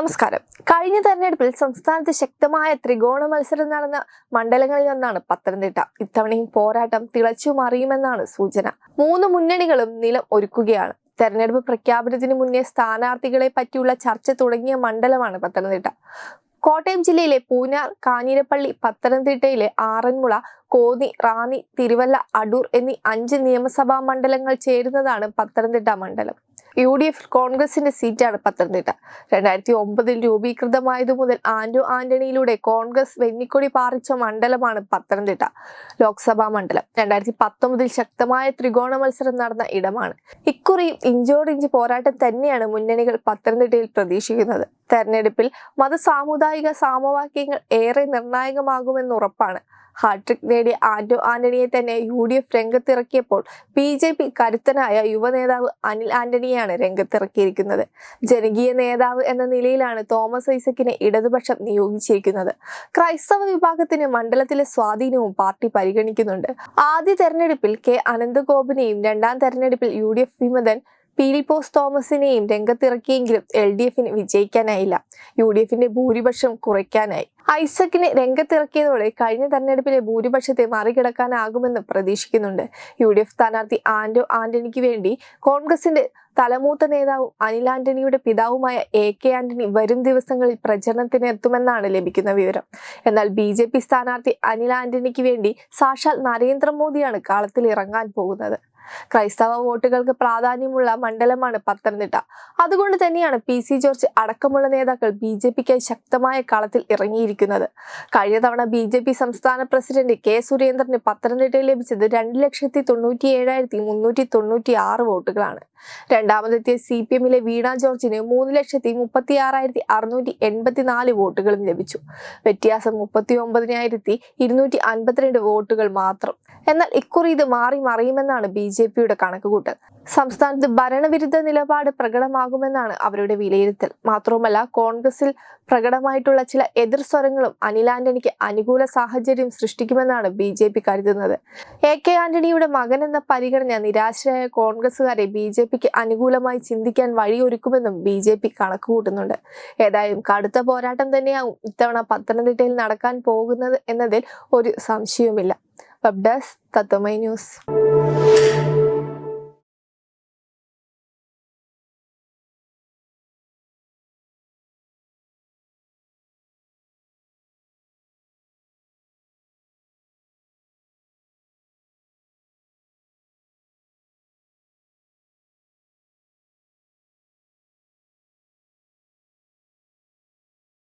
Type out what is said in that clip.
നമസ്കാരം. കഴിഞ്ഞ തെരഞ്ഞെടുപ്പിൽ സംസ്ഥാനത്ത് ശക്തമായ ത്രികോണ മത്സരം നടന്ന മണ്ഡലങ്ങളിൽ ഒന്നാണ് പത്തനംതിട്ട. ഇത്തവണയും പോരാട്ടം തിളച്ചു മറിയുമെന്നാണ് സൂചന. മൂന്ന് മുന്നണികളും നിലം ഒരുക്കുകയാണ്. തെരഞ്ഞെടുപ്പ് പ്രഖ്യാപനത്തിന് മുന്നേ സ്ഥാനാർത്ഥികളെ പറ്റിയുള്ള ചർച്ച തുടങ്ങിയ മണ്ഡലമാണ് പത്തനംതിട്ട. കോട്ടയം ജില്ലയിലെ പൂനാർ കാഞ്ഞിരപ്പള്ളി പത്തനംതിട്ടയിലെ ആറന്മുള കോന്നി റാന്നി തിരുവല്ല അടൂർ എന്നീ അഞ്ച് നിയമസഭാ മണ്ഡലങ്ങൾ ചേരുന്നതാണ് പത്തനംതിട്ട മണ്ഡലം. യു ഡി എഫ് കോൺഗ്രസിന്റെ സീറ്റാണ് പത്തനംതിട്ട. രണ്ടായിരത്തി ഒമ്പതിൽ രൂപീകൃതമായതു മുതൽ ആന്റോ ആന്റണിയിലൂടെ കോൺഗ്രസ് വെന്നിക്കൊടി പാറിച്ച മണ്ഡലമാണ് പത്തനംതിട്ട. ലോക്സഭാ മണ്ഡലം. രണ്ടായിരത്തി പത്തൊമ്പതിൽ ശക്തമായ ത്രികോണ മത്സരം നടന്ന ഇടമാണ്. ഇക്കുറിയും ഇഞ്ചോടിഞ്ച് പോരാട്ടം തന്നെയാണ് മുന്നണികൾ പത്തനംതിട്ടയിൽ പ്രതീക്ഷിക്കുന്നത്. തെരഞ്ഞെടുപ്പിൽ മത സാമുദായിക സാമവാക്യങ്ങൾ ഏറെ നിർണായകമാകുമെന്ന് ഉറപ്പാണ്. ഹാട്രിക് നേടിയ ആന്റോ ആന്റണിയെ തന്നെ U D F രംഗത്തിറക്കിയപ്പോൾ B J P കരുത്തനായ യുവനേതാവ് അനിൽ ആന്റണിയാണ് രംഗത്തിറക്കിയിരിക്കുന്നത്. ജനകീയ നേതാവ് എന്ന നിലയിലാണ് തോമസ് ഐസക്കിനെ ഇടതുപക്ഷം നിയോഗിച്ചിരിക്കുന്നത്. ക്രൈസ്തവ വിഭാഗത്തിന് മണ്ഡലത്തിലെ സ്വാധീനവും പാർട്ടി പരിഗണിക്കുന്നുണ്ട്. ആദ്യ തെരഞ്ഞെടുപ്പിൽ കെ അനന്തഗോപിനെയും രണ്ടാം തെരഞ്ഞെടുപ്പിൽ യു ഡി എഫ് വിമതൻ പീലിപ്പോസ് തോമസിനെയും രംഗത്തിറക്കിയെങ്കിലും എൽ ഡി എഫിന് വിജയിക്കാനായില്ല. യു ഡി എഫിന്റെ ഭൂരിപക്ഷം കുറയ്ക്കാനായി. ഐസക്കിനെ രംഗത്തിറക്കിയതോടെ കഴിഞ്ഞ തെരഞ്ഞെടുപ്പിലെ ഭൂരിപക്ഷത്തെ മറികടക്കാനാകുമെന്ന് പ്രതീക്ഷിക്കുന്നുണ്ട്. യു ഡി എഫ് സ്ഥാനാർത്ഥി ആന്റോ ആന്റണിക്ക് വേണ്ടി കോൺഗ്രസിന്റെ തലമൂത്ത നേതാവും അനിൽ ആന്റണിയുടെ പിതാവുമായ എ കെ ആന്റണി വരും ദിവസങ്ങളിൽ പ്രചരണത്തിന് എത്തുമെന്നാണ് ലഭിക്കുന്ന വിവരം. എന്നാൽ ബി ജെ പി സ്ഥാനാർത്ഥി അനിൽ ആന്റണിക്ക് വേണ്ടി സാക്ഷാൽ നരേന്ദ്രമോദിയാണ് കളത്തിൽ ഇറങ്ങാൻ പോകുന്നത്. ക്രൈസ്തവ വോട്ടുകൾക്ക് പ്രാധാന്യമുള്ള മണ്ഡലമാണ് പത്തനംതിട്ട. അതുകൊണ്ട് തന്നെയാണ് പി സി ജോർജ് അടക്കമുള്ള നേതാക്കൾ ബി ജെ പിക്കായി ശക്തമായ കളത്തിൽ ഇറങ്ങിയിരിക്കുന്നത്. കഴിഞ്ഞ തവണ ബി ജെ പി സംസ്ഥാന പ്രസിഡന്റ് കെ സുരേന്ദ്രന് പത്തനംതിട്ടയിൽ ലഭിച്ചത് രണ്ട് ലക്ഷത്തി തൊണ്ണൂറ്റി ഏഴായിരത്തി മുന്നൂറ്റി തൊണ്ണൂറ്റി ആറ് വോട്ടുകളാണ്. രണ്ടാമതെത്തിയ സി പി എമ്മിലെ വീണ ജോർജിന് മൂന്ന് ലക്ഷത്തി മുപ്പത്തി ആറായിരത്തി അറുന്നൂറ്റി എൺപത്തിനാല് വോട്ടുകളും ലഭിച്ചു. വ്യത്യാസം മുപ്പത്തി ഒമ്പതിനായിരത്തി ഇരുന്നൂറ്റി അൻപത്തിരണ്ട് വോട്ടുകൾ മാത്രം. എന്നാൽ ഇക്കുറി ഇത് മാറി മറിയുമെന്നാണ് ബി ജെ പിയുടെ കണക്കുകൂട്ടൽ. സംസ്ഥാനത്ത് ഭരണവിരുദ്ധ നിലപാട് പ്രകടമാകുമെന്നാണ് അവരുടെ വിലയിരുത്തൽ. മാത്രവുമല്ല കോൺഗ്രസിൽ പ്രകടമായിട്ടുള്ള ചില എതിർ സ്വരങ്ങളും അനിൽ ആന്റണിക്ക് അനുകൂല സാഹചര്യം സൃഷ്ടിക്കുമെന്നാണ് ബി ജെ പി കരുതുന്നത്. എ കെ ആന്റണിയുടെ മകൻ എന്ന പരിഗണന നിരാശരായ കോൺഗ്രസുകാരെ ബി ജെ പിക്ക് അനുകൂലമായി ചിന്തിക്കാൻ വഴിയൊരുക്കുമെന്നും ബി ജെ പി കണക്കുകൂട്ടുന്നുണ്ട്. ഏതായാലും കടുത്ത പോരാട്ടം തന്നെയാവും ഇത്തവണ പത്തനംതിട്ടയിൽ നടക്കാൻ പോകുന്നത് എന്നതിൽ ഒരു സംശയവുമില്ല. വെബ് ഡെസ്ക് തത്വമൈ ന്യൂസ്